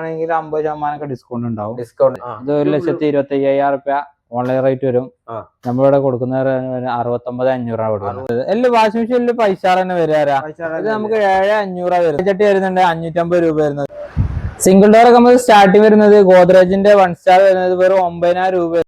ആണെങ്കിൽ അമ്പത് ശതമാനമൊക്കെ ഡിസ്കൗണ്ട് ഉണ്ടാവും. ഡിസ്കൗണ്ട് ഇത് ഒരു ലക്ഷത്തി ഇരുപത്തി അയ്യായിരം റുപ്യ ഓൺലൈൻ റേറ്റ് വരും. നമ്മളിവിടെ കൊടുക്കുന്ന അറുപത്തൊമ്പത് അഞ്ഞൂറാണ് കൊടുക്കുന്നത് എല്ലാ വാഷിംഗ് മെഷീനിൽ പൈസ തന്നെ വരാ ഇത് നമുക്ക് ഏഴ് അഞ്ഞൂറാ വരും. ചട്ടി വരുന്നുണ്ട് അഞ്ഞൂറ്റമ്പത് രൂപ വരുന്നത്. സിംഗിൾ ഡോർ ഒക്കെ നമുക്ക് സ്റ്റാർട്ടിങ് വരുന്നത് ഗോദ്രേജിന്റെ വൺ സ്റ്റാർ വരുന്നത് വെറും ഒമ്പതിനായിരം രൂപ.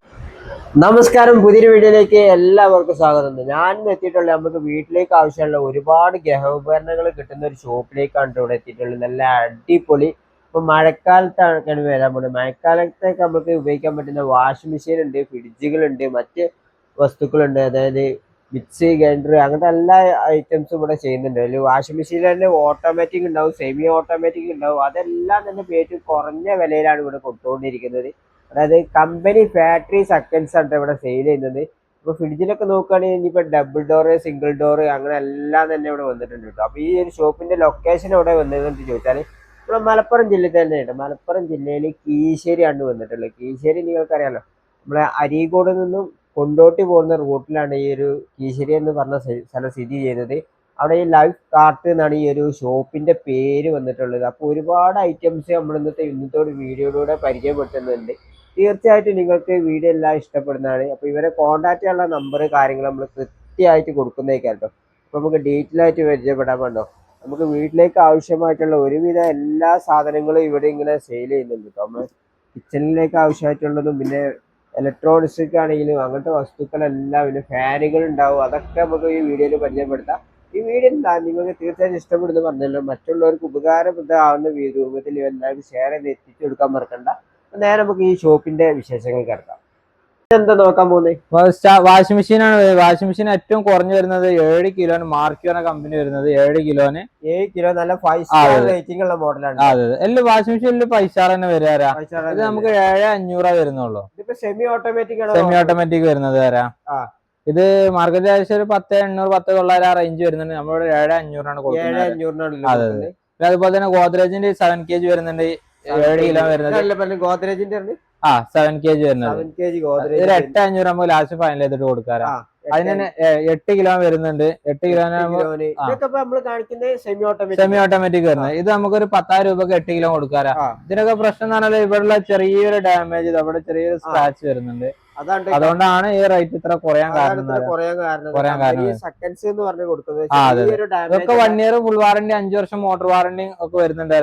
നമസ്കാരം. പുതിയൊരു വീഡിയോയിലേക്ക് എല്ലാവർക്കും സ്വാഗതം. ഞാൻ എത്തിയിട്ടുള്ള എത്തിയിട്ടുള്ളത് നമുക്ക് വീട്ടിലേക്ക് ആവശ്യമുള്ള ഒരുപാട് ഗൃഹോപകരണങ്ങൾ കിട്ടുന്ന ഒരു ഷോപ്പിലേക്കാണ് ഇവിടെ എത്തിയിട്ടുള്ളത്. നല്ല അടിപൊളി ഇപ്പൊ മഴക്കാലത്താണ് വരാൻ പോകുന്നത് മഴക്കാലത്തേക്ക് നമുക്ക് ഉപയോഗിക്കാൻ പറ്റുന്ന വാഷിംഗ് മെഷീൻ ഉണ്ട് ഫ്രിഡ്ജുകളുണ്ട് മറ്റ് വസ്തുക്കളുണ്ട്. അതായത് മിക്സി ഗ്രൈൻഡർ അങ്ങനത്തെ എല്ലാ ഐറ്റംസും ഇവിടെ ചെയ്യുന്നുണ്ട്. അതിൽ വാഷിംഗ് മെഷീൻ തന്നെ ഓട്ടോമാറ്റിക് ഉണ്ടാവും സെമി ഓട്ടോമാറ്റിക് ഉണ്ടാവും. അതെല്ലാം തന്നെ ഏറ്റവും കുറഞ്ഞ വിലയിലാണ് ഇവിടെ കൊടുത്തുകൊണ്ടിരിക്കുന്നത് അതായത് കമ്പനി ഫാക്ടറി സെക്കൻഡ്സ് ആണ് ഇവിടെ സെയിൽ ചെയ്യുന്നത്. ഇപ്പൊ ഫ്രിഡ്ജിലൊക്കെ നോക്കുകയാണെങ്കിൽ ഇനിയിപ്പോ ഡബിൾ ഡോർ സിംഗിൾ ഡോർ അങ്ങനെ എല്ലാം തന്നെ ഇവിടെ വന്നിട്ടുണ്ട് കേട്ടോ അപ്പൊ ഈ ഒരു ഷോപ്പിന്റെ ലൊക്കേഷൻ എവിടെ വന്നതെന്ന് ചോദിച്ചാൽ ഇവിടെ മലപ്പുറം ജില്ലയിൽ തന്നെയുണ്ട്. മലപ്പുറം ജില്ലയിൽ കീശ്ശേരിയാണ് വന്നിട്ടുള്ളത്. കീശ്ശേരി നിങ്ങൾക്കറിയാലോ? നമ്മളെ അരീക്കോട് നിന്നും കൊണ്ടോട്ടി പോകുന്ന റൂട്ടിലാണ് ഈ ഒരു കീശ്ശേരി എന്ന് പറഞ്ഞ സ്ഥ- സ്ഥലം സ്ഥിതി ചെയ്യുന്നത്. അവിടെ ഈ ലൈഫ് കാർട്ട് എന്നാണ് ഈ ഒരു ഷോപ്പിന്റെ പേര് വന്നിട്ടുള്ളത്. അപ്പോൾ ഒരുപാട് ഐറ്റംസ് നമ്മൾ ഇന്നത്തെ ഇന്നത്തെ ഒരു വീഡിയോയിലൂടെ പരിചയപ്പെടുത്തുന്നുണ്ട്. തീർച്ചയായിട്ടും നിങ്ങൾക്ക് വീഡിയോ എല്ലാം ഇഷ്ടപ്പെടുന്നതാണ്. അപ്പോൾ ഇവരെ കോൺടാക്റ്റ് ചെയ്യാനുള്ള നമ്പർ കാര്യങ്ങൾ നമ്മൾ കൃത്യമായിട്ട് കൊടുക്കുന്നേക്കാട്ടോ. അപ്പോൾ നമുക്ക് ഡീറ്റെയിൽ ആയിട്ട് പരിചയപ്പെടാൻ വേണ്ടോ? നമുക്ക് വീട്ടിലേക്ക് ആവശ്യമായിട്ടുള്ള ഒരുവിധ എല്ലാ സാധനങ്ങളും ഇവിടെ ഇങ്ങനെ സെയിൽ ചെയ്യുന്നുണ്ട് കേട്ടോ. നമ്മൾ കിച്ചണിലേക്ക് ആവശ്യമായിട്ടുള്ളതും പിന്നെ ഇലക്ട്രോണിക്സ് ആണെങ്കിലും അങ്ങനത്തെ വസ്തുക്കളെല്ലാം പിന്നെ ഫാനുകൾ ഉണ്ടാവും. അതൊക്കെ നമുക്ക് ഈ വീഡിയോയിൽ പരിചയപ്പെടുത്താം. ഈ വീഡിയോ എന്താ? നിങ്ങൾക്ക് തീർച്ചയായും ഇഷ്ടപ്പെടുന്നു പറഞ്ഞല്ലോ. മറ്റുള്ളവർക്ക് ഉപകാരപ്രദമാവുന്ന രൂപത്തിൽ എല്ലാവർക്കും ഷെയർ ചെയ്ത് എത്തിച്ചു കൊടുക്കാൻ മറക്കണ്ട നേരെ നമുക്ക് ഈ ഷോപ്പിന്റെ വിശേഷങ്ങൾ കിടക്കാം. എന്താ നോക്കാൻ പോകുന്നത് വാഷിംഗ് മെഷീനാണ് വാഷിംഗ് മെഷീൻ ഏറ്റവും കുറഞ്ഞു വരുന്നത് ഏഴ് കിലോ മാർക്ക് എന്ന കമ്പനി വരുന്നത് ഏഴ് കിലോന്. ഏഴ് കിലോ നല്ല ഫൈവ് സ്റ്റാർ. റേറ്റിംഗ് ഉള്ള മോഡലാണ് അതെ എല്ലാ വാഷിംഗ് മെഷീനിൽ പൈസ തന്നെ വരാ. ഇത് നമുക്ക് ഏഴ് അഞ്ഞൂറ വരുന്നുള്ളൂ. സെമി ഓട്ടോമാറ്റിക് ആണ്? സെമി ഓട്ടോമാറ്റിക് വരുന്നത് വരാ. ഇത് മാർക്കറ്റ് ഏകദേശം ഒരു പത്ത് എണ്ണൂറ് പത്ത് തൊള്ളായിരം ആ റേഞ്ച് വരുന്നുണ്ട്. നമ്മളിവിടെ ഏഴ് അഞ്ഞൂറിനാണ് കൊടുക്കുന്നത്. അതുപോലെ തന്നെ ഗോദ്രേജിന്റെ സെവൻ കെ ജി വരുന്നുണ്ട്. ഏഴ് കിലോ വരുന്നത്. ഗോദ്രേജിന്റെ ആ സെവൻ കെ ജി വരുന്നത്. സെവൻ കെ ജി ഇത് ഗോദ്രേജ് എട്ട് അഞ്ഞൂറ് നമുക്ക് ലാസ്റ്റ് ഫൈനൽ ചെയ്തിട്ട് കൊടുക്കാറാ. അതിന് എട്ട് കിലോ വരുന്നുണ്ട്. എട്ട് കിലോ സെമി ഓട്ടോമാറ്റിക് വരുന്നത്. ഇത് നമുക്കൊരു പത്തായിരം രൂപക്ക് എട്ട് കിലോ കൊടുക്കാറാ. ഇതിനൊക്കെ പ്രശ്നം എന്ന് പറഞ്ഞാൽ ഇവിടെയുള്ള ചെറിയൊരു ഡാമേജ് അവിടെ ചെറിയൊരു സ്ക്രാച്ച് വരുന്നുണ്ട്. അതുകൊണ്ടാണ് ഈ റേറ്റ് ഇത്ര കുറയാൻ കാരണം ഇതൊക്കെ വൺ ഇയർ ഫുൾ വാറന്റി അഞ്ചു വർഷം മോട്ടോർ വാറന്റി ഒക്കെ വരുന്നുണ്ട്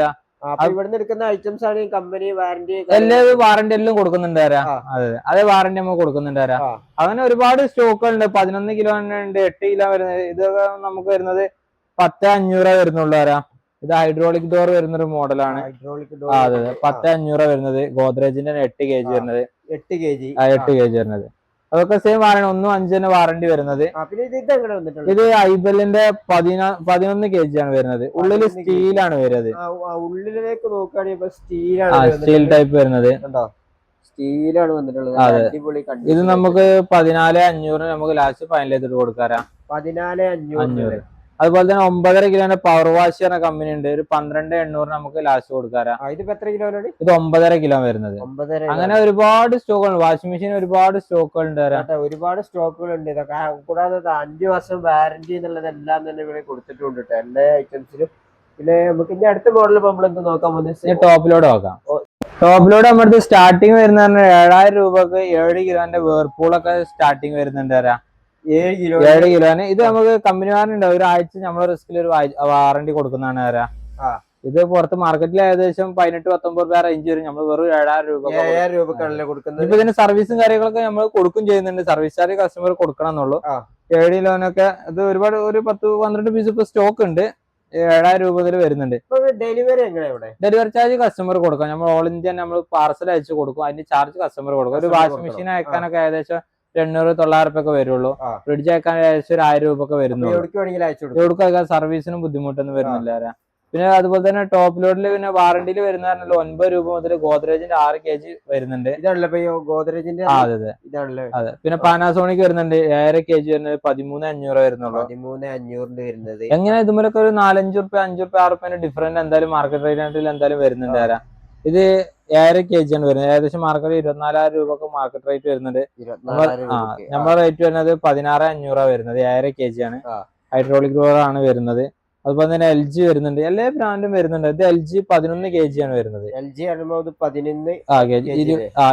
ഇവിടുന്ന് എടുക്കുന്ന ഐറ്റംസ് ആണ് കമ്പനി വാറന്റി എല്ലാ വാറന്റി എല്ലാം കൊടുക്കുന്നുണ്ട് തരാ അതെ. അതേ വാറന്റി നമ്മൾ കൊടുക്കുന്നുണ്ട് തരാ അങ്ങനെ ഒരുപാട് സ്റ്റോക്കുകൾ ഉണ്ട്. പതിനൊന്ന് കിലോ ഉണ്ട് എട്ട് കിലോ വരുന്നത്. ഇതൊക്കെ നമുക്ക് വരുന്നത് പത്ത് അഞ്ഞൂറ് വരുന്നുള്ളൂ തരാ ഇത് ഹൈഡ്രോളിക് ഡോർ വരുന്ന ഒരു മോഡലാണ് ഹൈഡ്രോളിക് ഡോർ അതെ അതെ. പത്ത് അഞ്ഞൂറ് വരുന്നത്. ഗോദ്രേജിന്റെ എട്ട് കെ ജി വരുന്നത്. എട്ട് കെ ജി എട്ട് കെ ജി വരുന്നത്. അതൊക്കെ സെയിം വാറണ്ടി ഒന്നും അഞ്ചിന് വാറണ്ടി വരുന്നത്. ഇത് ഐബലിന്റെ പതിനാ പതിനൊന്ന് കെ ജി ആണ് വരുന്നത്. ഉള്ളിൽ 11 kg. സ്റ്റീലാണ് വരുന്നത്. ഉള്ളിലേക്ക് നോക്കുകയാണെങ്കിൽ സ്റ്റീലാണ് സ്റ്റീൽ ടൈപ്പ് വരുന്നത്. സ്റ്റീലാണ് വന്നിട്ടുള്ളത്. അടിപൊളി ഇത് നമുക്ക് പതിനാല് അഞ്ഞൂറ് നമുക്ക് ലാസ്റ്റ് ഫൈനൽ ചെയ്തിട്ട് കൊടുക്കാറാ. പതിനാല് അഞ്ഞൂറ്. അഞ്ഞൂറ് അതുപോലെ തന്നെ ഒമ്പതര കിലോന്റെ പവർ വാഷ് എന്ന കമ്പനി ഉണ്ട്. ഒരു പന്ത്രണ്ട് എണ്ണൂറ് നമുക്ക് ലാസ്റ്റ് കൊടുക്കാറാ. ഇതിപ്പോ എത്ര കിലോ ഇത് ഒമ്പതര കിലോ വരുന്നത്. അങ്ങനെ ഒരുപാട് സ്റ്റോക്കുകൾ വാഷിംഗ് മെഷീൻ ഒരുപാട് സ്റ്റോക്കുകൾ ഉണ്ട് ഒരുപാട് സ്റ്റോക്കുകൾ ഉണ്ട്. ഇതൊക്കെ കൂടാതെ അഞ്ചു വർഷം വാറന്റി എന്നുള്ളത് എല്ലാം തന്നെ ഇവിടെ കൊടുത്തിട്ടുണ്ട് എല്ലാ ഐറ്റംസിലും പിന്നെ നമുക്ക് ഇനി അടുത്ത മോഡൽ നമ്മൾ എന്ത് നോക്കാൻ പോകുന്നത്? ടോപ്പിലോട് നോക്കാം. ടോപ്പ് ടോപ്പിലോട് നമ്മുടെ സ്റ്റാർട്ടിങ് വരുന്ന ഏഴായിരം രൂപക്ക് ഏഴ് കിലോന്റെ വേർപൂളൊക്കെ സ്റ്റാർട്ടിങ് വരുന്നുണ്ട് തരാം ഏഴ് കിലോ ഏഴ് കിലോന് ഇത് നമുക്ക് കമ്പനി വാറണ്ടി ഒരാഴ്ച നമ്മൾ റിസ്കിൽ ഒരു വാറണ്ടി കൊടുക്കുന്നതാണ് ആരാ. ഇത് പുറത്ത് മാർക്കറ്റിൽ ഏകദേശം പതിനെട്ട് പത്തൊമ്പത് രൂപ റേഞ്ച് വരും. നമ്മൾ വെറും ഏഴായിരം രൂപ ഏഴായിരം രൂപക്കാണല്ലേ കൊടുക്കുന്നത്? ഇപ്പൊ ഇതിന്റെ സർവീസും കാര്യങ്ങളൊക്കെ നമ്മൾ കൊടുക്കും ചെയ്യുന്നുണ്ട്. സർവീസ് ചാർജ് കസ്റ്റമർ കൊടുക്കണം എന്നുള്ളൂ. ഏഴ് കിലോനൊക്കെ ഇത് ഒരുപാട് ഒരു പത്ത് പന്ത്രണ്ട് പീസ് ഇപ്പൊ സ്റ്റോക്ക് ഉണ്ട്. ഏഴായിരം രൂപ മുതൽ വരുന്നുണ്ട്. ഡെലിവറി ഡെലിവറി ചാർജ് കസ്റ്റമർ കൊടുക്കാം നമ്മൾ ഓൾ ഇന്ത്യ നമ്മൾ പാർസൽ അയച്ചു കൊടുക്കും. അതിന്റെ ചാർജ് കസ്റ്റമർ കൊടുക്കും. ഒരു വാഷിംഗ് മെഷീൻ അയക്കാനൊക്കെ ഏകദേശം ഒരു എണ്ണൂറ് തൊള്ളായിരം ഒക്കെ വരുള്ളൂ. ഫ്രിഡ്ജ് ആക്കാൻ ഏകദേശം ഒരു ആയിരം രൂപ ഒക്കെ വരുന്നുള്ളൂ എവിടേക്ക് സർവീസിനും ബുദ്ധിമുട്ടൊന്നും വരുന്നില്ല പിന്നെ അതുപോലെ തന്നെ ടോപ്പ് ലോഡിൽ പിന്നെ വാറണ്ടിയിൽ വരുന്ന പറഞ്ഞാൽ ഒൻപത് രൂപ മുതൽ ഗോദ്രേജിന്റെ ആറ് കെ ജി വരുന്നുണ്ട്. ഗോദ്രേജിന്റെ അതെ അതെ. അതെ. പിന്നെ പാനാസോണിക് വരുന്നുണ്ട്. ഏഴര കെ ജി വരുന്നത് പതിമൂന്ന് അഞ്ഞൂറ് വരുന്നുള്ളൂ. പതിമൂന്ന് അഞ്ഞൂറിന്റെ വരുന്നത്. എങ്ങനെ ഇതുമൂലൊക്കെ ഒരു നാലഞ്ച് റുപ്യ അഞ്ചു റുപ്യ ആറ് റുപ്യ ഡിഫറന്റ് എന്തായാലും മാർക്കറ്റ് റേറ്റിൽ എന്തായാലും വരുന്നുണ്ട് ഇത് ഏഴര കെ ജി ആണ് വരുന്നത്. ഏകദേശം മാർക്കറ്റ് ഇരുപത്തിനാലായിരം രൂപക്ക് മാർക്കറ്റ് റേറ്റ് വരുന്നുണ്ട്. നമ്മുടെ റേറ്റ് വരുന്നത് പതിനാറ് അഞ്ഞൂറാണ് വരുന്നത്. ഏഴര കെ ജി ആണ് ഹൈഡ്രോളിക് ഡോർ ആണ് വരുന്നത്. അതുപോലെ തന്നെ എൽ ജി വരുന്നുണ്ട്. എല്ലാ ബ്രാൻഡും വരുന്നുണ്ട്. ഇത് എൽ ജി പതിനൊന്ന് കെ ജി ആണ് വരുന്നത്. എൽ ജി ആകുമ്പോ പതിനൊന്ന് ആ കെ ജി? ആ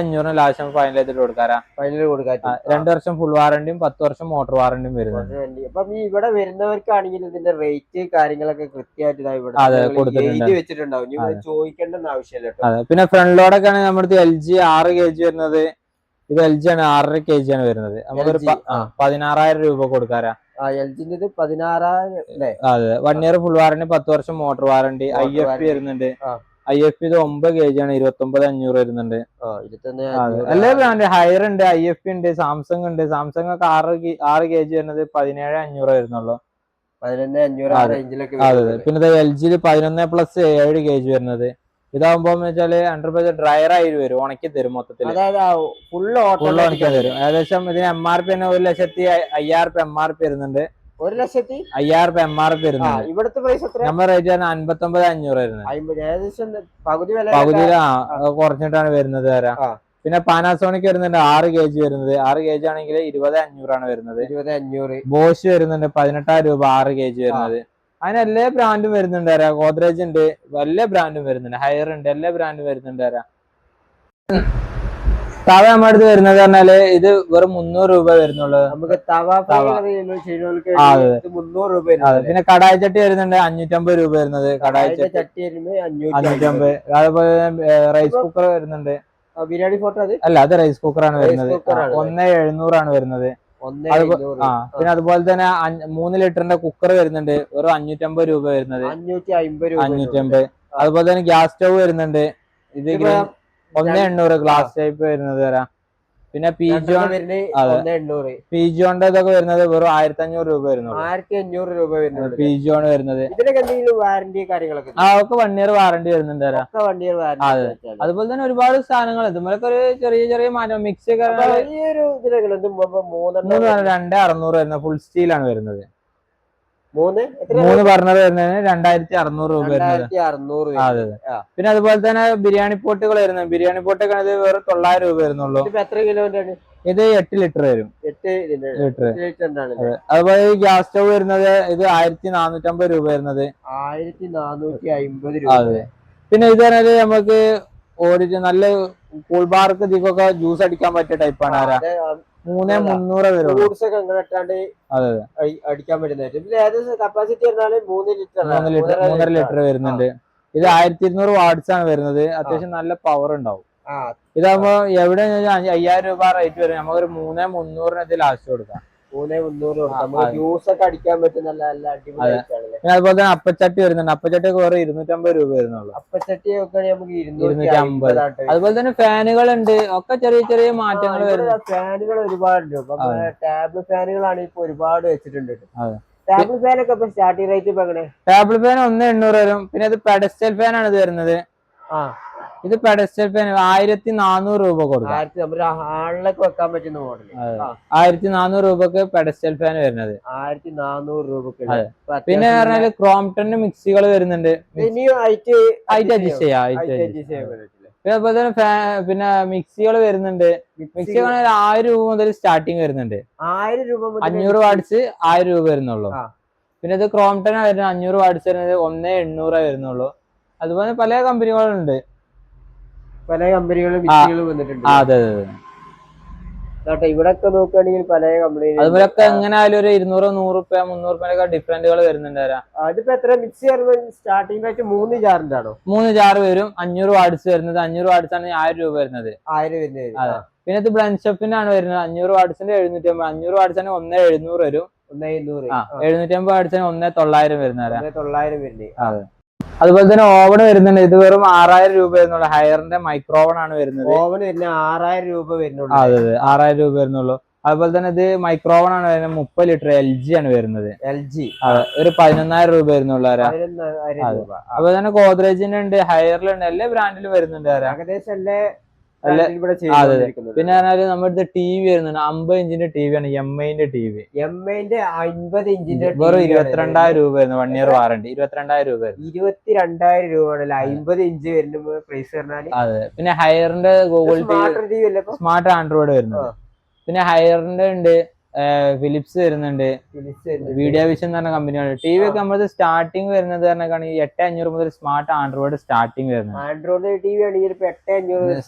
അഞ്ഞൂറിന് ലാസ്റ്റ് ഫൈനൽ ചെയ്തിട്ട് കൊടുക്കാറാ. ഫൈനൽ കൊടുക്കാൻ രണ്ടു വർഷം ഫുൾ വാറണ്ടിയും പത്ത് വർഷം മോട്ടോർ വാറണ്ടിയും വരുന്നുണ്ട്. അപ്പം ഈ ഇവിടെ വരുന്നവർക്കാണെങ്കിൽ ഇതിന്റെ റേറ്റ് കാര്യങ്ങളൊക്കെ കൃത്യമായിട്ട് ഇവിടെ അതെ, കൊടുത്തിട്ടുണ്ട്. വെച്ചിട്ടുണ്ടാവും. ചോദിക്കേണ്ടെന്ന് ആവശ്യമില്ല അതെ പിന്നെ ഫ്രണ്ട് ലോഡൊക്കെ ആണെങ്കിൽ നമ്മുടെ എൽ ജി ആറ് കെ ജി വരുന്നത്. ഇത് എൽ ജി ആണ് ആറര കെ ജി ആണ് വരുന്നത്. നമുക്കൊരു പതിനാറായിരം രൂപ കൊടുക്കാറാ. ആ എൽ ജിന്റെ ഇത് പതിനാറായിരം അല്ലേ? അതെ. വൺ ഇയർ ഫുൾ വാറണ്ടി പത്ത് വർഷം motor warranty I F B വരുന്നുണ്ട്. ഐ എഫ് പി ഇത് ഒമ്പത് കെ ജി ആണ് ഇരുപത്തി ഒമ്പത് അഞ്ഞൂറ്. വരുന്നുണ്ട്. എല്ലാ ബ്രാൻഡ് ഹയർ ഉണ്ട് ഐ എഫ് പി ഉണ്ട് സാംസങ് ഉണ്ട്. സാംസങ് ഒക്കെ ആറ് ആറ് കെ ജി വരുന്നത് പതിനേഴ് അഞ്ഞൂറ് വരുന്നുള്ളൂ. പതിനൊന്ന് അഞ്ഞൂറ് പിന്നെ എൽ ജിയിൽ പതിനൊന്ന് പ്ലസ് ഏഴ് കെ ജി വരുന്നത്. ഇതാകുമ്പോ വെച്ചാൽ ഹൺഡ്രഡ് പെർസെന്റ് ഡ്രയർ ആയി വരും ഉണക്കി തരും മൊത്തത്തിൽ ഫുള്ള് ഉണക്കി തരും. ഏകദേശം ഇതിന് എം ആർ പി തന്നെ ഒരു ലക്ഷത്തി അയ്യായിരം രൂപ എം ആർ പി വരുന്നുണ്ട്. ഒരു ലക്ഷത്തി? അയ്യായിരം രൂപ എം ആർ പി വരുന്നുണ്ട്. ഇവിടുത്തെ പ്രൈസ് എത്ര നമ്മുടെ റേറ്റ് ആണ് അൻപത്തി ഒമ്പത് അഞ്ഞൂറ് വരുന്നത്. ഏകദേശം പകുതി വില പകുതി കുറഞ്ഞിട്ടാണ് വരുന്നത് വരാം. പിന്നെ പാനാസോണിക് വരുന്നുണ്ട് ആറ് കെ ജി വരുന്നത്. ആറ് കെ ജി ആണെങ്കിൽ ഇരുപത് അഞ്ഞൂറാണ് വരുന്നത്. ഇരുപത് അഞ്ഞൂറ്. ബോഷ് വരുന്നുണ്ട് പതിനെട്ടായിരം രൂപ ആറ് കെ ജി വരുന്നത്. അതിന് എല്ലാ ബ്രാൻഡും വരുന്നുണ്ട് ആരാ? ഗോദ്രേജ് ഉണ്ട്. എല്ലാ ബ്രാൻഡും വരുന്നുണ്ട്. ഹയർ ഉണ്ട്. എല്ലാ ബ്രാൻഡും വരുന്നുണ്ട് ആരാ? തവ നമ്മുടെ അടുത്ത് വരുന്നത് പറഞ്ഞാൽ ഇത് വെറും മുന്നൂറ് രൂപ വരുന്നുള്ളൂ. നമുക്ക് തവ മുന്നൂറ് രൂപ പിന്നെ കടായി ചട്ടി വരുന്നുണ്ട് അഞ്ഞൂറ്റമ്പത് രൂപ വരുന്നത്. കടായി ചട്ടി അഞ്ഞൂറ്റമ്പത്. അതുപോലെ റൈസ് കുക്കർ വരുന്നുണ്ട്. ബിരിയാണി ഫോട്ടോ അല്ല അത് റൈസ് കുക്കറാണ് ആണ് വരുന്നത്. ഒന്ന് എഴുന്നൂറാണ് വരുന്നത്. പിന്നെ അതുപോലെ തന്നെ മൂന്ന് ലിറ്ററിന്റെ കുക്കർ വരുന്നുണ്ട്. ഒരു അഞ്ഞൂറ്റമ്പത് രൂപ വരുന്നത്. അഞ്ഞൂറ്റി അമ്പത് അഞ്ഞൂറ്റമ്പത്. അതുപോലെ തന്നെ ഗ്യാസ് സ്റ്റവ് വരുന്നുണ്ട്. ഇത് ഒന്ന് എണ്ണൂറ് ഗ്ലാസ് ടൈപ്പ് വരുന്നത് തരാം പിന്നെ പി ജി രണ്ടെണ്ണം വരുന്നത് അതെ. ഒന്ന് എണ്ണൂറ്. പി ജി കൊണ്ട് ഇതൊക്കെ വരുന്നത് വെറും ആയിരത്തി അഞ്ഞൂറ് രൂപ വരുന്നുള്ളൂ. ആയിരത്തി അഞ്ഞൂറ് രൂപ വരുന്നത് പി ജി കൊണ്ട് വരുന്നത്. ഇതിനൊക്കെ എന്തെങ്കിലും വാറന്റി കാര്യങ്ങളൊക്കെ ആ ഒക്കെ വൺ ഇയർ വാറന്റി വരുന്നുണ്ട് വൺ ഇയർ അതെ. അതുപോലെ തന്നെ ഒരുപാട് സാധനങ്ങൾ ഇതുപോലൊക്കെ ഒരു ചെറിയ ചെറിയ മാറ്റം. മിക്സ് ഒക്കെ മൂന്നെണ്ണം രണ്ട് അറുന്നൂറ് വരുന്നത്. ഫുൾ സ്റ്റീലാണ് വരുന്നത്. മൂന്ന്? വരുന്നതിന് രണ്ടായിരത്തി അറുന്നൂറ് രൂപ വരുന്നത്. അതെ പിന്നെ അതുപോലെ തന്നെ ബിരിയാണി പോട്ടുകൾ വരുന്നത്. ബിരിയാണി പോട്ടൊക്കെ ഇത് വെറും തൊള്ളായിരം രൂപ വരുന്നുള്ളൂ. എത്ര കിലോന്റെ ഇത് എട്ട് ലിറ്റർ വരും. എട്ട് ലിറ്റർ. അതുപോലെ ഈ ഗ്യാസ് സ്റ്റവ് വരുന്നത് ഇത് ആയിരത്തി നാനൂറ്റമ്പത് രൂപ വരുന്നത്. ആയിരത്തി നാനൂറ്റി അമ്പത് രൂപ. അതെ. പിന്നെ ഇത് പറഞ്ഞാൽ നമുക്ക് ഓടിച്ച് നല്ല കൂൾബാർക്ക് ബാർക്ക് ഇതിക്കൊക്കെ ജ്യൂസ് അടിക്കാൻ പറ്റിയ ടൈപ്പാണ് ആരാ? മൂന്നേ മുന്നൂറ് വരുള്ളൂ. ഫ്രൂട്ട്സ് ഒക്കെ അങ്ങനെ ഇട്ടാണ്ട് അടി- അടിക്കാൻ പറ്റുന്നതായിട്ട് ഇതിൽ ഏകദേശം കപ്പാസിറ്റി പറഞ്ഞാൽ മൂന്ന് ലിറ്റർ മൂന്ന് ലിറ്റർ മൂന്നര ലിറ്റർ വരുന്നുണ്ട്. ഇത് ആയിരത്തി ഇരുന്നൂറ് വാട്സ് ആണ് വരുന്നത്. അത്യാവശ്യം നല്ല പവർ ഉണ്ടാവും. ഇതാകുമ്പോ എവിടെ അയ്യായിരം രൂപ റേറ്റ് വരും. നമുക്കൊരു മൂന്നേ മുന്നൂറിന് ഇത് ലാസ്റ്റ് കൊടുക്കാം. മൂന്നേ മുന്നൂറ് കൊടുക്കാം നമുക്ക്. ജ്യൂസ് ഒക്കെ അടിക്കാൻ പറ്റും നല്ല നല്ല അടിപൊളിയായിട്ടാണല്ലേ പിന്നെ അതുപോലെ തന്നെ അപ്പച്ചട്ടി വരുന്നുണ്ട്. അപ്പച്ചട്ടി ഒക്കെ വെറും ഇരുന്നൂറ്റമ്പത് രൂപ വരുന്നുള്ളൂ. അപ്പച്ചട്ടി ഒക്കെ നമുക്ക് ഇരുന്നൂറ്റി ഇരുന്നൂറ്റി അമ്പത്. അതുപോലെ തന്നെ ഫാനുകൾ ഉണ്ട് ഒക്കെ ചെറിയ ചെറിയ മാറ്റങ്ങൾ വരുന്നു ഫാനുകൾ ഒരുപാടുണ്ട്. ടാബ്. ടാബിൾ ഫാനുകളാണ് ഇപ്പൊ ഒരുപാട് വെച്ചിട്ടുണ്ട്. ടാബിൾ ഫാനൊക്കെ ഇപ്പൊ സ്റ്റാർട്ടിംഗ് റേറ്റ് ഇപ്പൊ എങ്ങനെ? ടേബിൾ ഫാൻ ഒന്ന് എണ്ണൂറ് വരും. പിന്നെ അത് പെഡസ്റ്റൽ ഫാനാണ് ആണ് ഇത് വരുന്നത്. ആ. ഇത് പെഡസ്റ്റൽ ഫാൻ ആയിരത്തി നാനൂറ് രൂപ കൊടുക്കും. ഹാളിലൊക്കെ വെക്കാൻ പറ്റുന്ന മോഡൽ. ആയിരത്തി നാനൂറ് രൂപക്ക് പെഡസ്റ്റൽ ഫാൻ വരുന്നത്. ആയിരത്തി നാനൂറ് രൂപക്ക്. പിന്നെ പറഞ്ഞാൽ ക്രോംപ്ടന്റെ മിക്സികൾ വരുന്നുണ്ട്. ഹൈറ്റ് അഡ്ജസ്റ്റ് ചെയ്യാം. പിന്നെ അതുപോലെ തന്നെ പിന്നെ മിക്സികൾ വരുന്നുണ്ട്. മിക്സി പറഞ്ഞാൽ ആയിരം രൂപ മുതൽ സ്റ്റാർട്ടിങ് വരുന്നുണ്ട്. ആയിരം രൂപ അഞ്ഞൂറ് വാട്സ് ആയിരം രൂപ വരുന്നുള്ളൂ. പിന്നെ ഇത് ക്രോംപ്ടൺ വരുന്നത് അഞ്ഞൂറ് വാട്സ് വരുന്നത് ഒന്നേ എണ്ണൂറേ വരുന്നുള്ളൂ. അതുപോലെ പല കമ്പനികളുണ്ട് പല കമ്പനികളും വന്നിട്ടുണ്ട്. അതെ അതെ അതെ. കേട്ടോ ഇവിടെ ഒക്കെ നോക്കുകയാണെങ്കിൽ പല കമ്പനി അതുപോലൊക്കെ എങ്ങനെ ആയാലും ഒരു ഇരുന്നൂറ് നൂറ് റുപ്യ മുന്നൂറ് റുപ്യൊക്കെ ഡിഫറന്റുകൾ വരുന്നുണ്ട് അതിപ്പോ എത്ര മിക്സി സ്റ്റാർട്ടിംഗ് മൂന്ന് ജാറിന്റെ ആണോ മൂന്ന് ജാർ വരും അഞ്ഞൂറ് വാട്സ് വരുന്നത്. അഞ്ഞൂറ് വാട്സ് ആണ് ആയിരം രൂപ വരുന്നത്. ആയിരം വരുന്നത്. അതെ. പിന്നെ ഇത് ഷെഫിനാണ് വരുന്നത്. അഞ്ഞൂറ് വാട്സിന്റെ എഴുന്നൂറ്റി അമ്പത് അഞ്ഞൂറ് വാട്സിന് ഒന്നേ എഴുന്നൂറ് വരും. എഴുന്നൂറ്റി അമ്പത് വാട്സിന് ഒന്നേ തൊള്ളായിരം വരുന്ന തരാം ഒന്ന് തൊള്ളായിരം വരുന്നത്. അതുപോലെ തന്നെ ഓവൺ വരുന്നുണ്ട്. ഇത് വെറും ആറായിരം രൂപ വരുന്നുള്ളൂ. ഹയറിന്റെ മൈക്രോവൺ ആണ് വരുന്നത്. ഓവൺ വരുന്ന ആറായിരം രൂപ വരുന്നുള്ളൂ അതെ അതെ. ആറായിരം രൂപ വരുന്നുള്ളൂ. അതുപോലെ തന്നെ ഇത് മൈക്രോവൺ ആണ് വരുന്നത്. മുപ്പത് ലിറ്റർ എൽ ജി ആണ് വരുന്നത്. എൽ ജി അതെ ഒരു പതിനൊന്നായിരം രൂപ വരുന്നുള്ളൂ അതുപോലെ തന്നെ ഗോദ്രേജിന്റെ ഉണ്ട് ഹയറിലുണ്ട് എല്ലാ ബ്രാൻഡിലും വരുന്നുണ്ട് ആരാ? ഏകദേശം എല്ലാ പിന്നെ പറഞ്ഞാൽ നമ്മുടെ ടി വി വരുന്നുണ്ട്. അമ്പത് ഇഞ്ചിന്റെ ടി വി ആണ് എം ഐന്റെ ടി വി എം ഐന്റെ അമ്പത് ഇഞ്ചിന്റെ വെറും ഇരുപത്തിരണ്ടായിരം രൂപ വരുന്നു വൺ ഇയർ വാറണ്ടി ഇരുപത്തിരണ്ടായിരം രൂപ ഇരുപത്തിരണ്ടായിരം രൂപ ആണല്ലേ? അമ്പത് ഇഞ്ച് വരുന്ന പ്രൈസ് പറഞ്ഞാൽ? അതെ. പിന്നെ ഹയറിന്റെ ഗൂഗിൾ സ്മാർട്ട് ആൻഡ്രോയിഡ് വരുന്നത് പിന്നെ ഹയറിന്റെ ഉണ്ട് ഫിലിപ്സ് വരുന്നുണ്ട്. വീഡിയോ വിഷൻ എന്ന് പറഞ്ഞ കമ്പനിയാണ് ടി വി ഒക്കെ നമ്മളത് സ്റ്റാർട്ടിങ് വരുന്നത് പറഞ്ഞാൽ ഈ എട്ട് അഞ്ഞൂറ് മുതൽ സ്മാർട്ട് ആൻഡ്രോയിഡ് സ്റ്റാർട്ടിങ് വരുന്നത്. ആൻഡ്രോയിഡ് ടി വി ആണെങ്കിൽ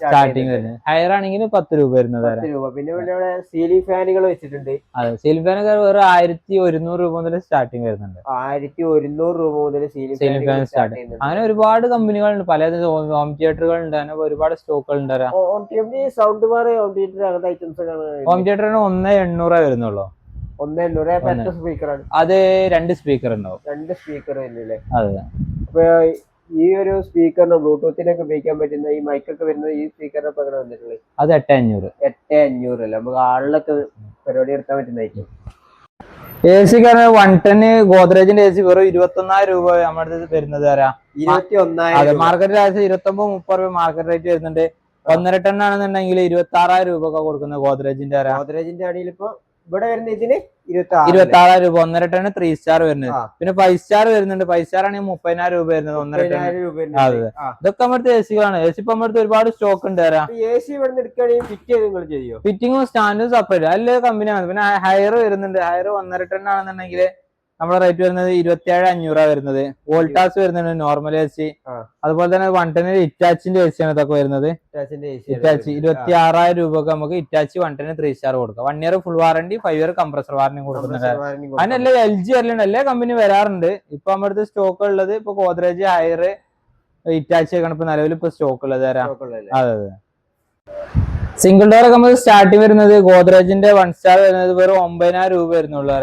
സ്റ്റാർട്ടിങ് വരുന്നത്. ഹയർ ആണെങ്കിൽ പത്ത് രൂപ വരുന്നത് പിന്നെ സീലിംഗ് ഫാനുകൾ വെച്ചിട്ടുണ്ട്. അതെ സിൽഫാനൊക്കെ വെറും ആയിരത്തി ഒരുന്നൂറ് രൂപ മുതൽ സ്റ്റാർട്ടിങ് വരുന്നുണ്ട്. ആയിരത്തി ഒരുന്നൂറ് രൂപ മുതൽ സീലിംഗ് ഫാൻ സ്റ്റാർട്ട് അങ്ങനെ ഒരുപാട് കമ്പനികളുണ്ട് പല ഹോം തിയേറ്ററുകൾ ഉണ്ട്. അങ്ങനെ ഒരുപാട് സ്റ്റോക്കുകൾ ഉണ്ട്. വരാം സൗണ്ട് ബാർ ഹോം തിയേറ്റർ അങ്ങനത്തെ ഐറ്റംസ് ഹോം തിയേറ്ററിന് ഒന്ന് എണ്ണൂറേ വരുന്നുള്ളൂ? ഒന്ന് സ്പീക്കറാണ്. അത് രണ്ട് സ്പീക്കർ ഉണ്ടാവും. രണ്ട് സ്പീക്കർ വരുന്നില്ലേ അതെ. അപ്പൊ ഈ ഒരു സ്പീക്കറിന് ബ്ലൂടൂത്തിനൊക്കെ ഉപയോഗിക്കാൻ പറ്റുന്ന ഈ മൈക്കൊക്കെ വരുന്നത് ഈ സ്പീക്കറിനെ എങ്ങനെ വന്നിട്ടുള്ളത്? അത് എട്ട് അഞ്ഞൂറ്. എട്ട് അഞ്ഞൂറ് അല്ലേ? നമുക്ക് ആളിലൊക്കെ പരിപാടി എടുക്കാൻ പറ്റുന്ന ഐറ്റം എ സി കാരണം വൺ ടെൻ ഗോദ്രേജിന്റെ എ സി വെറും ഇരുപത്തി ഒന്നായിരം രൂപ നമ്മുടെ വരുന്നത് തരാം ഇരുപത്തി മാർക്കറ്റ് റേറ്റ് ഇരുപത്തി ഒമ്പത് മുപ്പത് രൂപ മാർക്കറ്റ് റേറ്റ് വരുന്നുണ്ട്. ഒന്നര ടൺ ആണെന്നുണ്ടെങ്കിൽ ഇരുപത്തി ആറായിരം രൂപ ഒക്കെ കൊടുക്കുന്നത് ഗോദ്രേജിന്റെ തരാം ഗോദ്രേജിന്റെ അടിയിൽ ഇപ്പൊ ഇവിടെ വരുന്ന ഇതിന് ഇരുപത്തി ആറായിരം രൂപ ഒന്നര ടണ് ത്രീ സ്റ്റാർ വരുന്നത്. പിന്നെ ഫൈവ് സ്റ്റാർ വരുന്നുണ്ട്. ഫൈവ് സ്റ്റാർ ആണെങ്കിൽ മുപ്പതിനായിരം രൂപ വരുന്നത് ഒന്നര ടൺ അതെ. ഇതൊക്കെ നമ്മുടെ എ സികളാണ് എ സി ഇപ്പൊ നമ്മുടെ ഒരുപാട് സ്റ്റോക്ക് ഉണ്ട് തരാം എ സി ഇവിടെ നിന്ന് എടുക്കുകയാണെങ്കിൽ ഫിറ്റ് ചെയ്ത് നിങ്ങൾ ചെയ്യോ? ഫിറ്റിങ്ങും സ്റ്റാൻഡും സെപ്പറേറ്റ് അല്ലേ കമ്പനിയാണ് പിന്നെ ഹയർ വരുന്നുണ്ട്. ഹയർ ഒന്നര ടൺ ആണെന്നുണ്ടെങ്കിൽ നമ്മുടെ റേറ്റ് വരുന്നത് ഇരുപത്തിയേഴ് അഞ്ഞൂറാ വരുന്നത്. വോൾട്ടാസ് വരുന്നുണ്ട് നോർമൽ എ സി അതുപോലെ തന്നെ വൺ ടെന്നിൽ ഇറ്റാച്ചിന്റെ എ സി ആണ് ഇതൊക്കെ വരുന്നത്. ഇറ്റാച്ചി. ഇരുപത്തി ആറായിരം രൂപക്ക് നമുക്ക് Hitachi one ten three star കൊടുക്കാം. One year full warranty five year compressor warranty കൊടുക്കുന്നുണ്ട്. അതിനെല്ലാം എൽ ജി വരലുണ്ട്. എല്ലാ കമ്പനി വരാറുണ്ട്. ഇപ്പൊ നമ്മുടെ അടുത്ത് സ്റ്റോക്ക് ഉള്ളത് ഇപ്പൊ ഗോദ്രേജ് ഹയർ ഇറ്റാച്ചി ഒക്കെ ഇപ്പൊ നിലവിൽ ഇപ്പൊ സ്റ്റോക്ക് ഉള്ളത് തരാം അതെ അതെ. സിംഗിൾ ഡോർ ഒക്കെ നമുക്ക് സ്റ്റാർട്ടിങ് വരുന്നത് ഗോദ്രേജിന്റെ വൺ സ്റ്റാർ വരുന്നത് വെറും ഒമ്പതിനായിരം രൂപ വരുന്നുള്ളൂ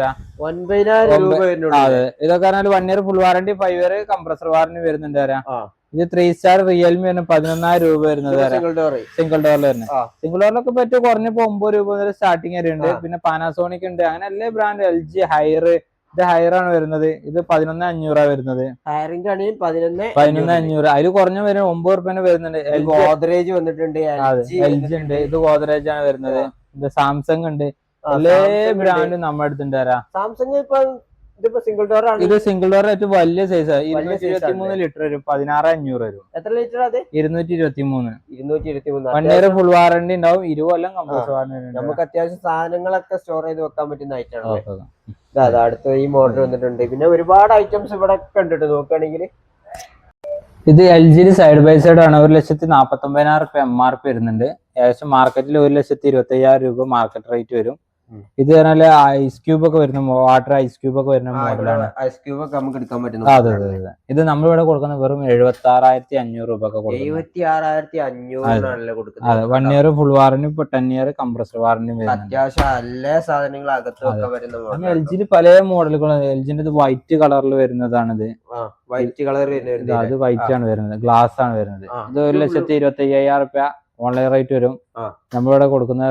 ഒൻപതിനായിരം രൂപ അതെ. ഇതൊക്കെ പറഞ്ഞാൽ one year full warranty five year compressor warranty വരുന്നുണ്ട് ആ. ഇത് ത്രീ സ്റ്റാർ റിയൽമി വരുന്നത് പതിനൊന്നായിരം രൂപ വരുന്നത് സിംഗിൾ ഡോർ സിംഗിൾ ഡോറിൽ തന്നെ. സിംഗിൾ ഡോറിലൊക്കെ പറ്റും കുറഞ്ഞപ്പോ ഒമ്പത് രൂപ മുതൽ സ്റ്റാർട്ടിങ് വരെ ഉണ്ട് പിന്നെ പാനാസോണിക് ഉണ്ട്. അങ്ങനെ എല്ലാ ബ്രാൻഡ് എൽ ജി ഹൈർ ഇത് ഹയർ ആണ് വരുന്നത്. ഇത് പതിനൊന്ന് അഞ്ഞൂറാ വരുന്നത്. ഹയറിന്റെ ആണെങ്കിൽ പതിനൊന്ന് പതിനൊന്ന് അഞ്ഞൂറ്. അതിൽ കുറഞ്ഞ വരും ഒമ്പത് റുപ്യന് വരുന്നുണ്ട്. ഗോദ്രേജ് വന്നിട്ടുണ്ട്. എൽ ജി ഉണ്ട്. ഇത് ഗോദ്രേജ് ആണ് വരുന്നത്. ഇത് സാംസങ് ഉണ്ട്. എല്ലാ. ബ്രാൻഡും നമ്മുടെ അടുത്തുണ്ട് സാംസങ് ഇപ്പൊ ഇതിപ്പോ സിംഗിൾ ഡോർ ആണ്. ഇത് സിംഗിൾ ഡോർ ഏറ്റവും വലിയ സൈസ് ഇരുന്നൂറ്റി size ഇരുപത്തി മൂന്ന് ലിറ്റർ വരും. പതിനാറ് അഞ്ഞൂറ് വരും. എത്ര ലിറ്റർ അത്? ഇരുന്നൂറ്റി ഇരുപത്തി മൂന്ന് ഇരുന്നൂറ്റി ഇരുപത്തി മൂന്ന് വൺ ഇയർ ഫുൾ വാറണ്ടി ഉണ്ടാവും ഇരുപതെല്ലാം കംപ്രസർ വാറണ്ടി നമുക്ക് അത്യാവശ്യം സാധനങ്ങളൊക്കെ സ്റ്റോർ ചെയ്ത് വെക്കാൻ പറ്റുന്ന ഐറ്റം ആണ് അതെ. അടുത്ത ഈ മോഡൽ വന്നിട്ടുണ്ട്. പിന്നെ ഒരുപാട് ഐറ്റംസ് ഇവിടെ കണ്ടിട്ട് നോക്കുകയാണെങ്കിൽ. ഇത് എൽ ജിയിൽ സൈഡ് ബൈ സൈഡ് ആണ്. ഒരു ലക്ഷത്തി നാപ്പത്തി ഒമ്പതിനായിരം റുപ്യ എം ആർ പി വരുന്നുണ്ട്. ഏകദേശം മാർക്കറ്റിൽ ഒരു ലക്ഷത്തി ഇരുപത്തി അയ്യായിരം രൂപ മാർക്കറ്റ് റേറ്റ് വരും. ഇത് പറഞ്ഞാൽ ഐസ് ക്യൂബ് ഒക്കെ വരുന്ന വാട്ടർ ഐസ് ക്യൂബ് ഒക്കെ വരുന്ന മോഡലാണ് ഐസ് ക്യൂബ് ഒക്കെ നമുക്ക് എടുക്കാൻ അതെ പറ്റുന്ന അതെ അതെ. ഇത് നമ്മളിവിടെ കൊടുക്കുന്ന വെറും എഴുപത്തി ആറായിരത്തി അഞ്ഞൂറ് രൂപ ഒക്കെ കൊടുക്കുന്നത് എഴുപത്തി ആറായിരത്തി അഞ്ഞൂറിനാണല്ലോ അതെ വൺ ഇയർ ഫുൾ വാറന്റിയും ഇപ്പൊ ടെൻ ഇയർ കംപ്രസർ വാറന്റിയും വരുന്നുണ്ട്. അത്യാവശ്യം എല്ലാ സാധനങ്ങളും അകത്ത് വെക്കാൻ പറ്റുന്ന എൽ ജിയിൽ പല മോഡലുകളും എൽ ജിന്റെ ഇത് വൈറ്റ് കളറിൽ വരുന്നതാണിത്. വൈറ്റ് കളർ വരുന്നത് അത് വൈറ്റ് ആണ് വരുന്നത് ഗ്ലാസ് ആണ് വരുന്നത്. ഇത് ഒരു ലക്ഷത്തി ഇരുപത്തി അയ്യായിരം റുപ്യ ഓൺലൈൻ റേറ്റ് വരും. നമ്മളിവിടെ കൊടുക്കുന്ന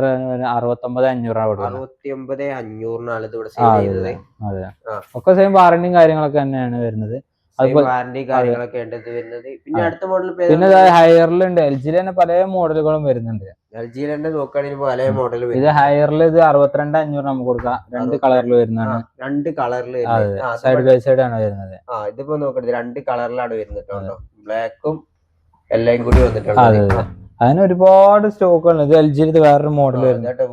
അറുപത്തൊമ്പത് അഞ്ഞൂറാണ് കൊടുക്കുന്നത് അറുപത്തി ഒമ്പത് അഞ്ഞൂറിനാണ് ഇത് ഇവിടെ ആ, സെയിൽ അതെ, ചെയ്യുന്നത് അതെ ഒക്കെ സെയിം വാറണ്ടിയും കാര്യങ്ങളൊക്കെ തന്നെയാണ് വരുന്നത്. പിന്നെ അടുത്ത മോഡൽ പിന്നെ ഹയറിലുണ്ട്. എൽ ജിയിൽ തന്നെ പല മോഡലുകളും വരുന്നുണ്ട്. എൽ ജിയിൽ തന്നെ നോക്കുകയാണെങ്കിൽ പല മോഡൽ ഇത് ഹയറിൽ ഇത് അറുപത്തിരണ്ട് അഞ്ഞൂറ് നമുക്ക് കൊടുക്കാം. രണ്ട്. കളറിൽ വരുന്നതാണ്. രണ്ട് കളറിൽ സൈഡ് ബൈ സൈഡ് ആണ് വരുന്നത്. ആ ഇതിപ്പോ നോക്കരുത് രണ്ട് കളറിലാണ് വരുന്നത് ബ്ലാക്കും എല്ലാം കൂടി വന്നിട്ടുണ്ട്. അതിന് ഒരുപാട് സ്റ്റോക്കുകൾ ഇത് എൽ ജിയിൽ ഇത് വേറൊരു മോഡൽ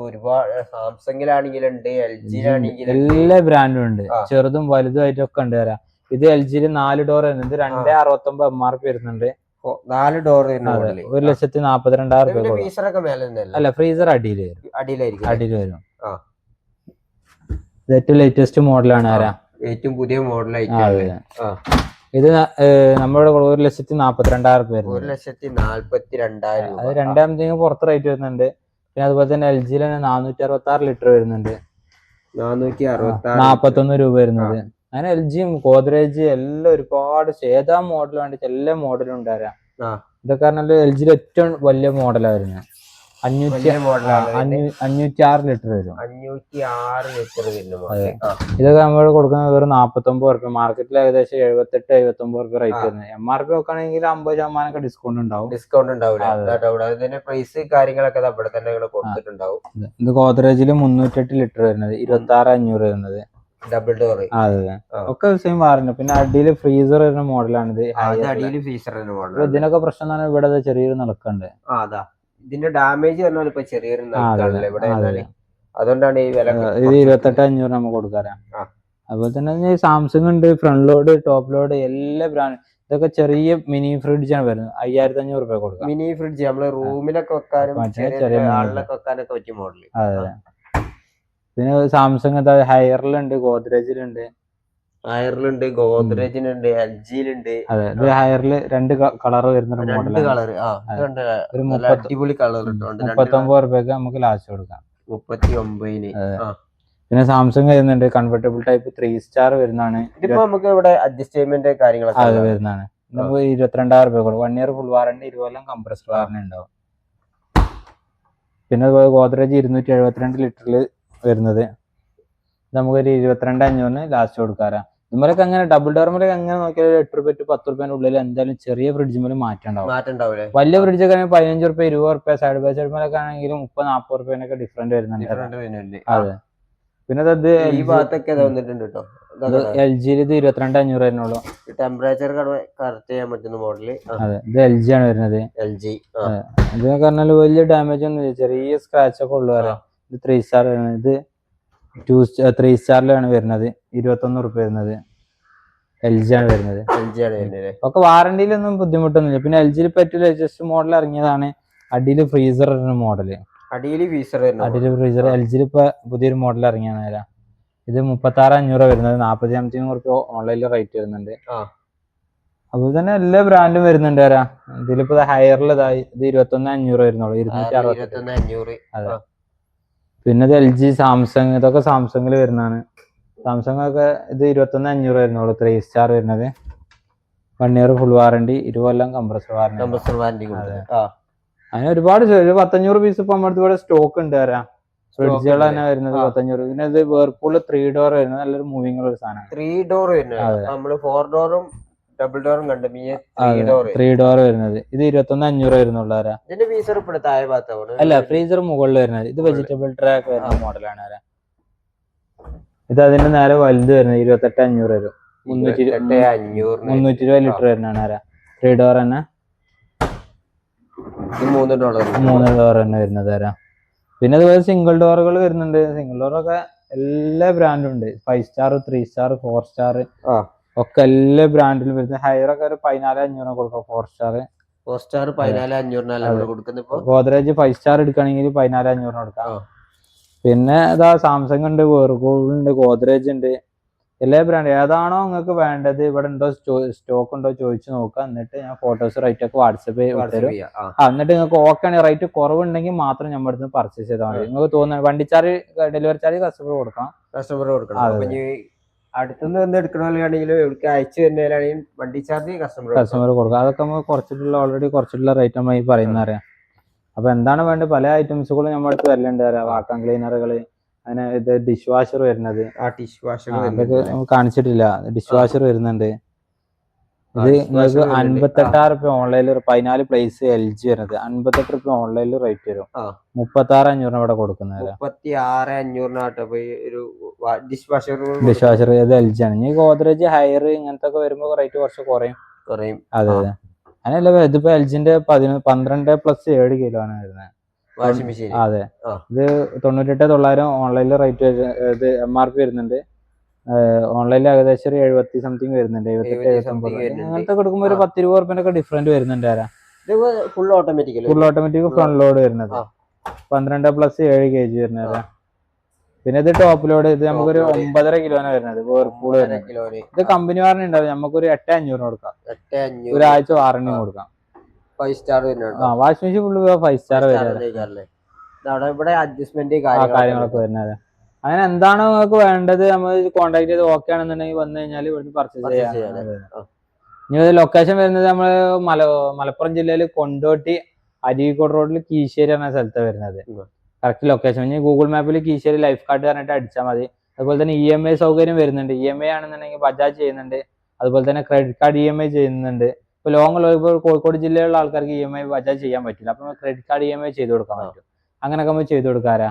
ഒരുപാട് സാംസങ്ങിലാണെങ്കിലുണ്ട് എൽ ജിയിലാണെങ്കിലും എല്ലാ ബ്രാൻഡും ഉണ്ട്. ചെറുതും വലുതുമായിട്ടും ഒക്കെ ഉണ്ട് വരാം. ഇത് എൽ ജിയിൽ നാല് ഡോർ വരുന്നത് ഇത് രണ്ടേ അറുപത്തി ഒമ്പത് എം ആർ പി വരുന്നുണ്ട് നാല് ഡോർ ഒരു ലക്ഷത്തി നാപ്പത്തിരണ്ടായിരം രൂപ അല്ല ഫ്രീസർ അടിയിൽ വരും. അടിയിലായിരിക്കും. അടിയിൽ വരും. ഏറ്റവും ലേറ്റസ്റ്റ് മോഡലാണ് ആരാ ഏറ്റവും പുതിയ മോഡലായിട്ട്. ഇത് നമ്മുടെ ഒരു ലക്ഷത്തി നാപ്പത്തിരണ്ടായിരം രൂപ ഒരു ലക്ഷത്തി നാല്പത്തി രണ്ടായിരം അത് രണ്ടാമത്തെ രണ്ടാമത്തേക്ക് പുറത്ത് റേറ്റ് വരുന്നുണ്ട്. പിന്നെ അതുപോലെ തന്നെ എൽ ജിയിൽ തന്നെ നാനൂറ്റി അറുപത്തി ആറ് ലിറ്റർ വരുന്നുണ്ട്. നാനൂറ്റി അറുപത്തി ആറ് നാപ്പത്തൊന്ന് രൂപ വരുന്നത്. അങ്ങനെ എൽ ജിയും ഗോദ്രേജ് എല്ലാം ഒരുപാട് ഏതാ മോഡൽ വേണ്ടിട്ട് എല്ലാ മോഡലും ഉണ്ടാരാ. ഇതൊക്കെ പറഞ്ഞാൽ എൽ ജിയിൽ ഏറ്റവും വലിയ മോഡലാണ് വരുന്നത്. അഞ്ഞൂറ്റി ആറ് ലിറ്റർ വരും. അഞ്ഞൂറ്റി ആറ് ലിറ്റർ അതെ. ഇതൊക്കെ നമ്മൾ കൊടുക്കുന്നത് വെറും നാപ്പത്തൊമ്പത് റുപ്യ മാർക്കറ്റിൽ ഏകദേശം എഴുപത്തെട്ട് എഴുപത്തി ഒമ്പത് റുപ്യ റേറ്റ്. വരുന്നത്. എം ആർ പി നോക്കുകയാണെങ്കിൽ അമ്പത് ശതമാനം ഒക്കെ ഡിസ്കൗണ്ട് ഉണ്ടാവും. ഡിസ്കൗണ്ട് ഉണ്ടാവില്ല. അതാ. പ്രൈസ് കാര്യങ്ങളൊക്കെ ഇവിടെ തന്നെ കൊടുത്തിട്ടുണ്ടാവും. ഇത് ഗോദ്രേജിൽ മുന്നൂറ്റെട്ട് ലിറ്റർ വരുന്നത്. ഇരുപത്തി ആറ് അഞ്ഞൂറ് വരുന്നത്. ഡബിൾ ഡോർ അതെ ഒക്കെ സെയിം വാറന്റ് പിന്നെ അടിയിൽ ഫ്രീസർ വരുന്ന മോഡലാണിത് അടിയിൽ ഇതിനൊക്കെ പ്രശ്നം ഇവിടെ ചെറിയൊരു നടക്കുന്നുണ്ട് ആ അതാ. ഇതിന്റെ ഡാമേജ് പറഞ്ഞാൽ ഇപ്പൊ ചെറിയൊരു ഇവിടെ അതെ. അതുകൊണ്ടാണ് ഈ വില ഇത് ഇരുപത്തെട്ട് അഞ്ഞൂറ് നമുക്ക് കൊടുക്കാറാ. അതുപോലെ തന്നെ സാംസങ് ഉണ്ട് ഫ്രണ്ട് ലോഡ് ടോപ്പ് ലോഡ് എല്ലാ ബ്രാൻഡ് ഇതൊക്കെ ചെറിയ മിനി ഫ്രിഡ്ജ് ആണ് വരുന്നത്. അയ്യായിരത്തി അഞ്ഞൂറ് രൂപ കൊടുക്കാം. മിനി ഫ്രിഡ്ജ് നമ്മൾ റൂമിലൊക്കെ വെക്കാനും ചെറിയ. ആളിലൊക്കെ വെക്കാനൊക്കെ പറ്റിയ മോഡൽ അതെ പിന്നെ സാംസങ് ഹയറിലുണ്ട് ഗോദ്രേജിലുണ്ട്. അയറിലുണ്ട് ഗോദ്രേജിനുണ്ട് എൽ ജിയിലുണ്ട് അതെ അയറിൽ ഹയറിൽ രണ്ട് കളർ വരുന്ന ഒരു രണ്ട് മോഡലാണ്. കളർ ആ ഇത് കണ്ട? ഒരു നല്ല മുപ്പത്തി അടിപൊളി കളർ മുപ്പത്തൊമ്പത് റുപ്യക്ക് നമുക്ക് ലാസ്റ്റ് കൊടുക്കാം. മുപ്പത്തി ഒമ്പതിന് അതെ. ആ. പിന്നെ സാംസങ് വരുന്നുണ്ട് കൺവെർട്ടബിൾ ടൈപ്പ് ത്രീ സ്റ്റാർ വരുന്നതാണ്. ഇതിപ്പോ നമുക്ക് ഇവിടെ അഡ്ജസ്റ്റ്മെന്റ് കാര്യങ്ങളൊക്കെ അത് ഉണ്ടാവും. വരുന്നതാണ്. നമുക്ക് ഇരുപത്തിരണ്ടായിരം രൂപ കൊടുക്കും. വൺ ഇയർ ഫുൾ വാറണ്ടി ഇരുപതെല്ലാം കംപ്രസ് വാറണ്ടി ഉണ്ടാവും. പിന്നെ അതുപോലെ ഗോദ്രേജ് ഇരുന്നൂറ്റി എഴുപത്തിരണ്ട് ലിറ്ററിൽ വരുന്നത്. നമുക്കൊരു ഇരുപത്തിരണ്ട് അഞ്ഞൂറിന് ലാസ്റ്റ് കൊടുക്കാറാ. ഇതുമലൊക്കെ അങ്ങനെ ഡബിൾ ഡോർമലൊക്കെ അങ്ങനെ നോക്കിയാൽ എട്ട് റുപ്യ ടു പത്ത് റുപ്യന്റെ ഉള്ളിൽ എന്തായാലും ചെറിയ ഫ്രിഡ്ജ് മേലും മാറ്റം ഉണ്ടാവും ഫ്രിഡ്ജ് ഒക്കെ വലിയ ആണെങ്കിൽ പതിനഞ്ച് റുപ്യ ഇരുപത് റുപ്യ സൈഡ് ബൈ സൈഡ് മേലൊക്കെ ആണെങ്കിൽ മുപ്പത് നാൽപ്പത് റുപ്യനൊക്കെ ഡിഫറന്റ് വരുന്നുണ്ട്. ഡിഫറെന്റ് വരുന്നുണ്ട്. അതെ. പിന്നെ അത് ഈ ഭാഗത്തൊക്കെ വന്നിട്ടുണ്ട് കേട്ടോ എൽ ജിയിൽ ഇത്. ഇരുപത്തിരണ്ട് അഞ്ഞൂറ് വരുന്നുള്ളൂ. ടെമ്പറേച്ചർ കറക്റ്റ് ചെയ്യാൻ പറ്റുന്ന മോഡൽ അതെ. ഇത് എൽ ജി ആണ് വരുന്നത്. എൽ ജി ഇത് പറഞ്ഞാൽ വലിയ ഡാമേജ് ഒന്നും ഇല്ല ചെറിയ സ്ക്രാച്ച് ഒക്കെ ഉള്ളു പറയാം ഇത് ത്രീ സ്റ്റാർ ഇത് ടു ത്രീ സ്റ്റാറിലാണ് വരുന്നത്. ഇരുപത്തൊന്ന് റുപ്യ വരുന്നത്. എൽ ജി ആണ് വരുന്നത്. എൽ ജി ആണ് വരുന്നത് ഒക്കെ വാറണ്ടിയിലൊന്നും ബുദ്ധിമുട്ടൊന്നുമില്ല. പിന്നെ എൽ ജിയിൽ പറ്റിയ ലേറ്റസ്റ്റ് മോഡൽ ഇറങ്ങിയതാണ്. അടിയിൽ ഫ്രീസർ മോഡൽ അടിയിൽ ഫ്രീസർ അടിയിൽ ഫ്രീസർ എൽ ജിയിൽ ഇപ്പൊ പുതിയൊരു മോഡൽ ഇറങ്ങിയാണ് നേരം ഇത് മുപ്പത്തി ആറ് അഞ്ഞൂറ് വരുന്നത്. നാൽപ്പത്തി അഞ്ച് റുപ്യ ഓൺലൈനിൽ റേറ്റ് വരുന്നുണ്ട്. അതുപോലെ തന്നെ എല്ലാ ബ്രാൻഡും വരുന്നുണ്ട് വരാ. ഇതിലിപ്പോ ഹയറിൽ ഇത് ഇരുപത്തൊന്ന് അഞ്ഞൂറ് വരുന്നുള്ളൂ. ഇരുന്നൂറ്റി അറുപത്തി അഞ്ഞൂറ്. അതെ. പിന്നെ ഇത് എൽ ജി സാംസങ് ഇതൊക്കെ സാംസങ്ങിൽ വരുന്നതാണ്. സാംസങ് ഒക്കെ ഇത് ഇരുപത്തൊന്ന് അഞ്ഞൂറ് വരുന്നുള്ളൂ ത്രീ സ്റ്റാർ വരുന്നത്. വൺ ഇയർ ഫുൾ വാറണ്ടി ഇരുപതെല്ലാം കംപ്രസർ വാറണ്ടി കംപ്രസർ ആ. അങ്ങനെ ഒരുപാട് ഒരു പത്തഞ്ഞൂറ് പീസ് ഇപ്പൊ നമ്മുടെ ഇവിടെ സ്റ്റോക്ക് ഉണ്ട് വരാം ഫ്രിഡ്ജുകൾ. തന്നെ വരുന്നത്. പത്തഞ്ഞൂറ്. പിന്നെ ഇത് വേർപൂൾ ത്രീ ഡോർ വരുന്നത് നല്ലൊരു മൂവിംഗ് ഉള്ള ഒരു സാധനം ത്രീ ഡോർ വരുന്നത്. നമ്മൾ ഫോർ ഡോറും ഡബിൾ ഡോറും കണ്ടു. ത്രീ ഡോർ വരുന്നത്. ഇത് ഇരുപത്തൊന്ന് അഞ്ഞൂറ് വരുന്നുള്ളവരാ ഇതിന്റെ ഫ്രീസർ ഇപ്പോൾ താഴെ ഭാഗത്താണ് അല്ല ഫ്രീസർ മുകളിൽ വരുന്നത്. ഇത് വെജിറ്റബിൾ ട്രാക്ക് വരുന്ന മോഡലാണ് ഇത് അതിന്റെ നേരെ വലുത് വരുന്നത് ഇരുപത്തെട്ട് അഞ്ഞൂറ് വരും. മുന്നൂറ്റി ഇരുപത് ലിറ്റർ വരുന്നതാണ് ആരാ? ത്രീ ഡോർ തന്നെ? ഇത് മൂന്ന് ഡോളർ മൂന്ന് ഡോർ തന്നെ വരുന്നത് ആരാ? പിന്നെ അതുപോലെ സിംഗിൾ ഡോറുകൾ വരുന്നുണ്ട്. സിംഗിൾ ഡോറൊക്കെ എല്ലാ ബ്രാൻഡും ഉണ്ട്. Five star three star four star ആ. ഒക്കെ എല്ലാ ബ്രാൻഡിലും വരുന്നത്. ഹൈറൊക്കെ ഒരു പതിനാല് അഞ്ഞൂറ് കൊടുക്കാം. ഫോർ സ്റ്റാർ ഫോർ സ്റ്റാർ പതിനാല് അഞ്ഞൂറിനല്ല നമ്മൾ കൊടുക്കുന്നത് ഇപ്പൊ? ഗോദ്രേജ് ഫൈവ് സ്റ്റാർ എടുക്കുകയാണെങ്കിൽ പതിനാല് അഞ്ഞൂറിന് കൊടുക്കാം. പിന്നെ ഇതാ സാംസങ് ഉണ്ട് വേർപൂൾ ഉണ്ട് ഗോദ്രേജ് ഉണ്ട്. എല്ലാ ബ്രാൻഡ് ഏതാണോ നിങ്ങൾക്ക് വേണ്ടത് ഇവിടെ ഉണ്ടോ സ്റ്റോക്ക് ഉണ്ടോ ചോദിച്ചു നോക്കുക. എന്നിട്ട് ഞാൻ ഫോട്ടോസ് റേറ്റ് ഒക്കെ വാട്സപ്പ് തരും. എന്നിട്ട് നിങ്ങൾക്ക് ഓക്കെ ആണ് റേറ്റ് കുറവുണ്ടെങ്കിൽ മാത്രം നമ്മുടെ അടുത്ത് പർച്ചേസ് ചെയ്താൽ മതി. നിങ്ങൾക്ക് തോന്നുന്നത് വണ്ടി ചാർജ് ഡെലിവറി ചാർജ് കസ്റ്റമർ കൊടുക്കണം. കസ്റ്റമർ കൊടുക്കണം. അടുത്തുനിന്ന് വന്ന് എടുക്കണമെന്നാണെങ്കിലും എവിടേക്ക് അയച്ചു തരുന്നതിലാണെങ്കിലും വണ്ടി ചാർജ് കസ്റ്റമർ കസ്റ്റമർ കൊടുക്കുക അതൊക്കെ നമ്മൾ കുറച്ചിട്ടുള്ള ഓൾറെഡി കുറച്ചിട്ടുള്ള റേറ്റ് നമ്മൾ ഈ പറയുന്ന അറിയാം. അപ്പൊ എന്താണ് വേണ്ടത്? പല ഐറ്റംസുകളും നമ്മുടെ അടുത്ത് വരലുണ്ട് അറിയാം. വാക്കം ക്ലീനറുകൾ അങ്ങനെ ഇത് ഡിഷ് വാഷർ വരുന്നത്. ആ ഡിഷ് വാഷർ അതൊക്കെ കാണിച്ചിട്ടില്ല. ഡിഷ് വാഷർ വരുന്നുണ്ട്. ഇത് നിങ്ങൾക്ക്. അൻപത്തെട്ടായിരം റുപ്യ ഓൺലൈനിൽ പതിനാല് പ്ലേസ് എൽ ജി വരുന്നത് അൻപത്തെട്ട് റുപ്യ ഓൺലൈനിൽ റേറ്റ് വരും. മുപ്പത്തി ആറ് അഞ്ഞൂറിന് ഇവിടെ കൊടുക്കുന്നത് മുപ്പത്തി ആറ് അഞ്ഞൂറിനാട്ടോ ഒരു ഡിഷ് വാഷർ ഡിഷ് വാഷർ ഇത് എൽ ജി ആണ്. ഇനി ഗോദ്രേജ് ഹയർ ഇങ്ങനത്തെ ഒക്കെ വരുമ്പോൾ റേറ്റ് കുറച്ച് കുറയും. കുറയും. അതെ അതെ. അങ്ങനെയല്ല ഇതിപ്പോ എൽ ജിന്റെ പതിനൊന്ന് പന്ത്രണ്ട് പ്ലസ് ഏഴ് കിലോ ആണ് വരുന്നത്. വാഷിംഗ് മെഷീൻ അതെ. ഇത് തൊണ്ണൂറ്റെട്ട് തൊള്ളായിരം ഓൺലൈനിൽ റേറ്റ് ഇത് എം ആർ പി വരുന്നുണ്ട്. ഓൺലൈനിൽ ഏകദേശം ഒരു എഴുപത്തി സംതിങ് വരുന്നുണ്ട്. എഴുപത്തെട്ട് എഴുപത്തൊമ്പത്. അങ്ങനത്തെ കൊടുക്കുമ്പോൾ ഒരു. പത്ത് ഇരുപത് റുപ്യന്റെ ഡിഫറന്റ് വരുന്നുണ്ട് ആരാ? Full automatic full automatic front load വരുന്നത്. പന്ത്രണ്ട് പ്ലസ് ഏഴ് കെ ജി വരുന്നത് പിന്നെ ഇത് ടോപ്പ് ലോഡ് ഇത് നമുക്കൊരു. ഒമ്പതര കിലോന് വരുന്നത്. വേർപൂൾ വരുന്നത്. ഇത് കമ്പനി വാറണ്ടി ഉണ്ടാവും. നമുക്കൊരു എട്ട് അഞ്ഞൂറ് കൊടുക്കാം. ഒരാഴ്ച വാറണ്ടി കൊടുക്കാം. ഫൈവ് സ്റ്റാർ ആ washing machine full five star വരുന്നത് കാര്യങ്ങളൊക്കെ വരുന്നത്. അങ്ങനെ എന്താണോ നിങ്ങൾക്ക് വേണ്ടത് നമ്മൾ കോൺടാക്ട് ചെയ്ത് ഓക്കെ ആണെന്നുണ്ടെങ്കിൽ വന്നു കഴിഞ്ഞാൽ ഇവിടുന്ന് പർച്ചേസ് ചെയ്യാം. ഇനി ഇത് ലൊക്കേഷൻ വരുന്നത് നമ്മൾ മല മലപ്പുറം ജില്ലയിൽ കൊണ്ടോട്ടി അരീക്കോട് റോഡിൽ കീശ്ശേരി എന്ന സ്ഥലത്ത് വരുന്നത്. കറക്റ്റ് ലൊക്കേഷൻ ഇനി ഗൂഗിൾ മാപ്പിൽ കീശ്ശേരി ലൈഫ് കാർഡ് പറഞ്ഞിട്ട് അടിച്ചാൽ മതി. അതുപോലെ തന്നെ ഇ എം ഐ സൗകര്യം വരുന്നുണ്ട്. ഇ എം ഐ ആണെന്നുണ്ടെങ്കിൽ ബജാജ് ചെയ്യുന്നുണ്ട്. അതുപോലെ തന്നെ credit card E M I ചെയ്യുന്നുണ്ട്. ഇപ്പോൾ ലോങ് ഇപ്പോൾ കോഴിക്കോട് ജില്ലയിലുള്ള ആൾക്കാർക്ക് ഇ എം ഐ ബജാജ് ചെയ്യാൻ പറ്റില്ല. അപ്പോൾ credit card E M I ചെയ്ത് കൊടുക്കാൻ പറ്റും. അങ്ങനെയൊക്കെ നമ്മൾ ചെയ്ത് കൊടുക്കാറാ